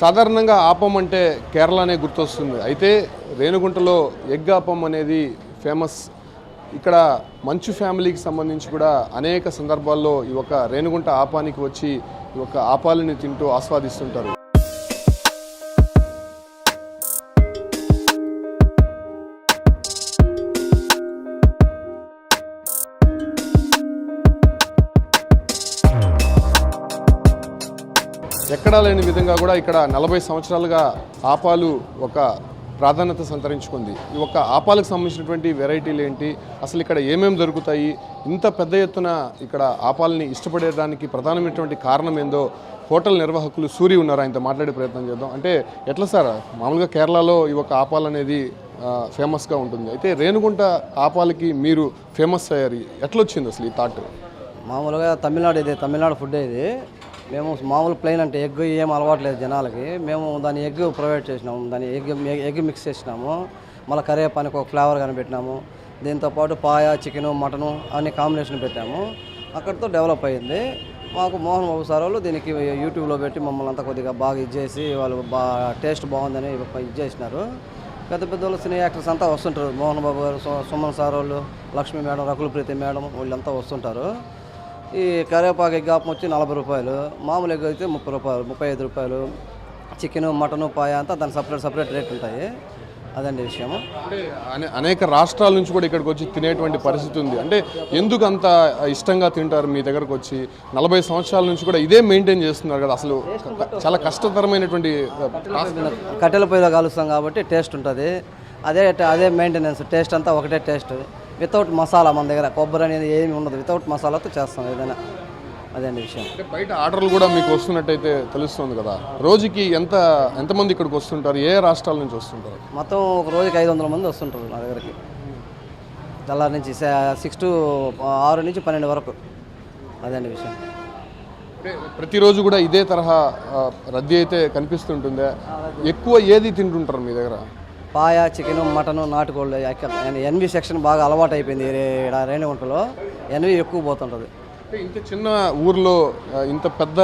సాధారణంగా ఆపం అంటే కేరళనే గుర్తొస్తుంది. అయితే రేణుగుంటలో ఎగ్ ఆపం అనేది ఫేమస్. ఇక్కడ మంచు ఫ్యామిలీకి సంబంధించి కూడా అనేక సందర్భాల్లో ఈ ఒక రేణుగుంట ఆపానికి వచ్చి ఈ యొక్క ఆపాలని తింటూ ఆస్వాదిస్తుంటారు. ఎక్కడా లేని విధంగా కూడా ఇక్కడ నలభై సంవత్సరాలుగా ఆపాలు ఒక ప్రాధాన్యత సంతరించుకుంది. ఈ ఒక్క ఆపాలకు సంబంధించినటువంటి వెరైటీలు ఏంటి? అసలు ఇక్కడ ఏమేమి దొరుకుతాయి? ఇంత పెద్ద ఎత్తున ఇక్కడ ఆపాలని ఇష్టపడేదానికి ప్రధానమైనటువంటి కారణం ఏందో హోటల్ నిర్వాహకులు సూరి ఉన్నారు. ఆయనతో మాట్లాడే ప్రయత్నం చేద్దాం. అంటే ఎట్లా సార్? మామూలుగా కేరళలో ఈ ఒక్క ఆపాలు అనేది ఫేమస్గా ఉంటుంది. అయితే రేణుగుంట ఆపాలకి మీరు ఫేమస్ అయ్యారు. ఎట్లా వచ్చింది అసలు ఈ థాట్? మామూలుగా తమిళనాడు ఇది తమిళనాడు ఫుడ్ ఇది. మేము మామూలు ప్లెయిన్ అంటే ఎగ్ ఏం అలవాట్లేదు జనాలకి. మేము దాని ఎగ్ ప్రొవైడ్ చేసినాము. దాని ఎగ్ ఎగ్ మిక్స్ చేసినాము. మళ్ళీ కరివేపానికి ఒక ఫ్లేవర్ కనిపెట్టినాము. దీంతో పాటు పాయ చికెను మటను అన్ని కాంబినేషన్ పెట్టాము. అక్కడితో డెవలప్ అయింది. మాకు మోహన్ బాబు సార్ వాళ్ళు దీనికి యూట్యూబ్లో పెట్టి మమ్మల్ని అంతా కొద్దిగా బాగా ఇచ్చేసి వాళ్ళు బాగా టేస్ట్ బాగుందని ఇది చేసినారు. పెద్ద పెద్ద వాళ్ళు సినీ యాక్టర్స్ అంతా వస్తుంటారు. మోహన్ బాబు గారు సుమన్ సార్ వాళ్ళు లక్ష్మీ మేడం రకుల ప్రీతి మేడం వీళ్ళంతా వస్తుంటారు. ఈ కరివేపాకు ఎగ్ ఆపం వచ్చి నలభై రూపాయలు మామూలు ఎగ్ అయితే ముప్పై రూపాయలు ముప్పై ఐదు రూపాయలు. చికెను మటను పాయ అంతా దాని సపరేట్ సపరేట్ రేట్ ఉంటాయి. అదండి విషయము అంటే అనే- అనేక రాష్ట్రాల నుంచి కూడా ఇక్కడికి వచ్చి తినేటువంటి పరిస్థితి ఉంది. అంటే ఎందుకు అంత ఇష్టంగా తింటారు మీ దగ్గరకు వచ్చి? నలభై సంవత్సరాల నుంచి కూడా ఇదే మెయింటైన్ చేస్తున్నారు కదా అసలు. చాలా కష్టతరమైనటువంటి కట్టెల పొయ్యిలో కాలుస్తాం కాబట్టి టేస్ట్ ఉంటుంది. అదే అదే మెయింటెనెన్స్ టేస్ట్ అంతా ఒకటే టేస్ట్ వితౌట్ మసాలా మన దగ్గర. కొబ్బరి అనేది ఏమి ఉండదు. వితౌట్ మసాలాతో చేస్తాం ఏదైనా. అదండి విషయం. అంటే బయట ఆర్డర్లు కూడా మీకు వస్తున్నట్టయితే తెలుస్తుంది కదా. రోజుకి ఎంత ఎంతమంది ఇక్కడికి వస్తుంటారు? ఏ రాష్ట్రాల నుంచి వస్తుంటారు? మొత్తం ఒక రోజుకి ఐదు వందల మంది వస్తుంటారు నా దగ్గరికి. తెల్లారి నుంచి సిక్స్ టు ఆరు నుంచి పన్నెండు వరకు. అదండి విషయం. ప్రతిరోజు కూడా ఇదే తరహా రద్దీ అయితే కనిపిస్తుంటుందే. ఎక్కువ ఏది తింటుంటారు మీ దగ్గర? పాయ చికెను మటను నాటుకోళ్ళు ఎన్వి సెక్షన్ బాగా అలవాటు అయిపోయింది ఈడ రేణిగుంటలో. ఎన్వి ఎక్కువ పోతుంటుంది. ఇంత చిన్న ఊర్లో ఇంత పెద్ద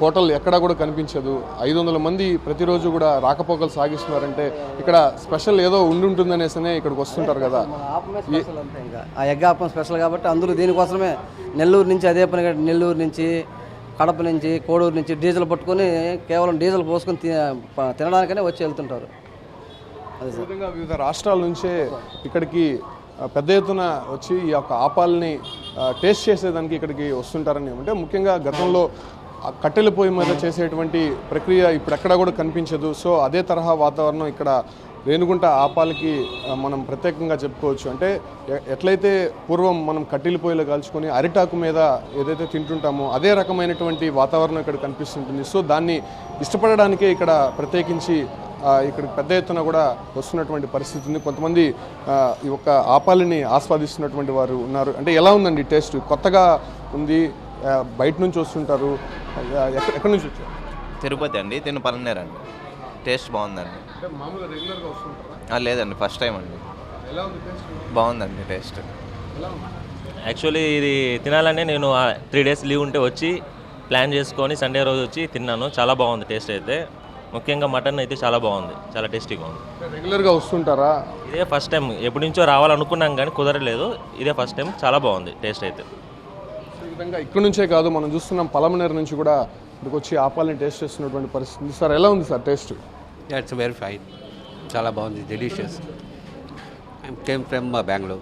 హోటల్ ఎక్కడా కూడా కనిపించదు. ఐదు వందల మంది ప్రతిరోజు కూడా రాకపోకలు సాగిస్తున్నారంటే ఇక్కడ స్పెషల్ ఏదో ఉండి ఉంటుందనేసనే ఇక్కడికి వస్తుంటారు కదా. ఆ ఎగ్ ఆపం స్పెషల్ కాబట్టి అందరూ దీనికోసమే నెల్లూరు నుంచి అదే పని నెల్లూరు నుంచి కడప నుంచి కోడూరు నుంచి డీజిల్ పట్టుకొని కేవలం డీజిల్ పోసుకొని తినడానికనే వచ్చి వెళ్తుంటారు. విధంగా వివిధ రాష్ట్రాల నుంచే ఇక్కడికి పెద్ద ఎత్తున వచ్చి ఈ యొక్క ఆపాలని టేస్ట్ చేసేదానికి ఇక్కడికి వస్తుంటారని అంటే ముఖ్యంగా గతంలో కట్టెల పొయ్యి మీద చేసేటువంటి ప్రక్రియ ఇప్పుడు ఎక్కడా కూడా కనిపించదు. సో అదే తరహా వాతావరణం ఇక్కడ రేణుగుంట ఆపాలకి మనం ప్రత్యేకంగా చెప్పుకోవచ్చు. అంటే ఎట్లయితే పూర్వం మనం కట్టెల పొయ్యిలో కాల్చుకొని అరిటాకు మీద ఏదైతే తింటుంటామో అదే రకమైనటువంటి వాతావరణం ఇక్కడ కనిపిస్తుంటుంది. సో దాన్ని ఇష్టపడడానికే ఇక్కడ ప్రత్యేకించి ఇక్కడికి పెద్ద ఎత్తున కూడా వస్తున్నటువంటి పరిస్థితి ఉంది. కొంతమంది ఆ, ఈ యొక్క ఆపాలని ఆస్వాదిస్తున్నటువంటి వారు ఉన్నారు. అంటే ఎలా ఉందండి టేస్ట్? కొత్తగా ఉంది బయట నుంచి వస్తుంటారు ఎక్కడి నుంచి వచ్చారు? తిరుపతి అండి తిను పలనేరు అండి. టేస్ట్ బాగుందండి. అంటే మామూలుగా రెగ్యులర్గా వస్తుంటారా? ఆ, లేదండి ఫస్ట్ టైం అండి. ఎలా ఉంది టేస్ట్? బాగుందండి టేస్ట్. యాక్చువల్లీ ఇది తినాలని నేను త్రీ డేస్ లీవ్ ఉంటే వచ్చి ప్లాన్ చేసుకొని సండే రోజు వచ్చి తిన్నాను. చాలా బాగుంది టేస్ట్ అయితే. ముఖ్యంగా మటన్ అయితే చాలా బాగుంది చాలా టేస్టీగా ఉంది రెగ్యులర్గా వస్తుంటారా ఇదే ఫస్ట్ టైం ఎప్పటి నుంచో రావాలనుకున్నాం కానీ కుదరలేదు ఇదే ఫస్ట్ టైం చాలా బాగుంది టేస్ట్ అయితే ఈ విధంగా ఇక్కడ నుంచే కాదు మనం చూస్తున్నాం పలమనేరు నుంచి కూడా ఇక్కడికి వచ్చి ఆపాలని టేస్ట్ చేస్తున్నటువంటి పరిస్థితి. సార్ ఎలా ఉంది sir taste it's very fine. చాలా బాగుంది from uh, Bangalore.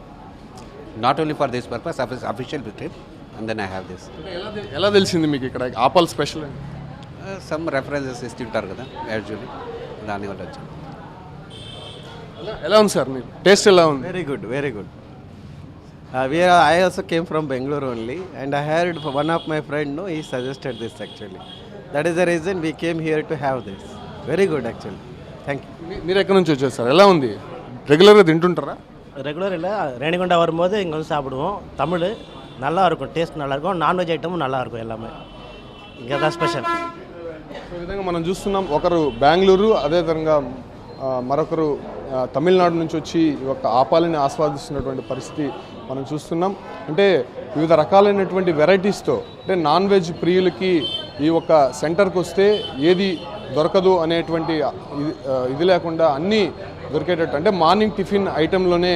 Not only for this purpose, offic- official trip, and then I have this. అంటే ఎలా ఎలా తెలిసింది మీకు ఇక్కడ ఆపాల్ స్పెషల్ అని Uh, some references ఇస్తుంటారు కదా యాక్చువల్లీ దానివల్ల వచ్చాను ఎలా- ఎలా ఉంది సార్ మీకు టేస్ట్ ఎలా ఉంది Very good, very good. Uh, we are, I also came from Bangalore only, and I heard from one of my friend. No, he suggested this actually. That is the reason we came here to have this. Very good actually. Thank you. మీ- మీరు ఎక్కడి నుంచి వచ్చారు sir ఎలా ఉంది రెగ్యులర్గా తింటుంటారా regular இல்லை ரேணிகுண்டா வரும்போது இங்கே வந்து சாப்பிடுவோம் தமிழ் நல்லா இருக்கும் டேஸ்ட் நல்லா இருக்கும் நான்வெஜ் ஐட்டமும் நல்லா இருக்கும் எல்லாமே இங்கே தான் ஸ்பெஷல் సో ఈ విధంగా మనం చూస్తున్నాం ఒకరు బెంగళూరు అదేవిధంగా మరొకరు తమిళనాడు నుంచి వచ్చి ఈ యొక్క ఆపాలని ఆస్వాదిస్తున్నటువంటి పరిస్థితి మనం చూస్తున్నాం. అంటే వివిధ రకాలైనటువంటి వెరైటీస్తో అంటే నాన్ వెజ్ ప్రియులకి ఈ ఒక సెంటర్కి వస్తే ఏది దొరకదు అనేటువంటి ఇది ఇది లేకుండా అన్నీ దొరికేటట్టు అంటే మార్నింగ్ టిఫిన్ ఐటెంలోనే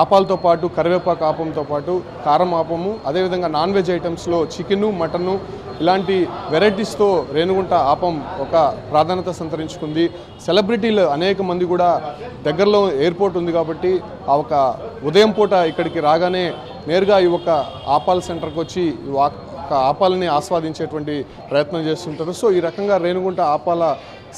ఆపాలతో పాటు కరివేపాకు ఆపంతో పాటు కారం ఆపము అదేవిధంగా నాన్ వెజ్ ఐటమ్స్లో చికెను మటను ఇలాంటి వెరైటీస్తో రేణుగుంట ఆపం ఒక ప్రాధాన్యత సంతరించుకుంది. సెలబ్రిటీలు అనేక మంది కూడా దగ్గరలో ఎయిర్పోర్ట్ ఉంది కాబట్టి ఆ ఒక ఉదయం పూట ఇక్కడికి రాగానే నేరుగా ఈ ఒక ఆపాల్ సెంటర్కి వచ్చి ఈ ఒక ఆపాలని ఆస్వాదించేటువంటి ప్రయత్నం చేస్తుంటారు. సో ఈ రకంగా రేణుగుంట ఆపాల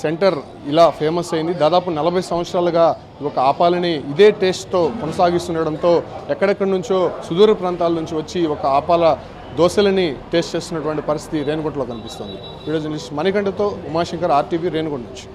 సెంటర్ ఇలా ఫేమస్ అయింది. దాదాపు నలభై సంవత్సరాలుగా ఈ ఒక ఆపాలని ఇదే టేస్ట్తో కొనసాగిస్తుండడంతో ఎక్కడెక్కడి నుంచో సుదూర ప్రాంతాల నుంచి వచ్చి ఒక ఆపాల దోశలని టేస్ట్ చేస్తున్నటువంటి పరిస్థితి రేణుగుంటలో కనిపిస్తుంది. వీడియో జర్నలిస్ట్ మణికంఠతో ఉమాశంకర్ ఆర్టీవీ రేణుగుంట నుంచి.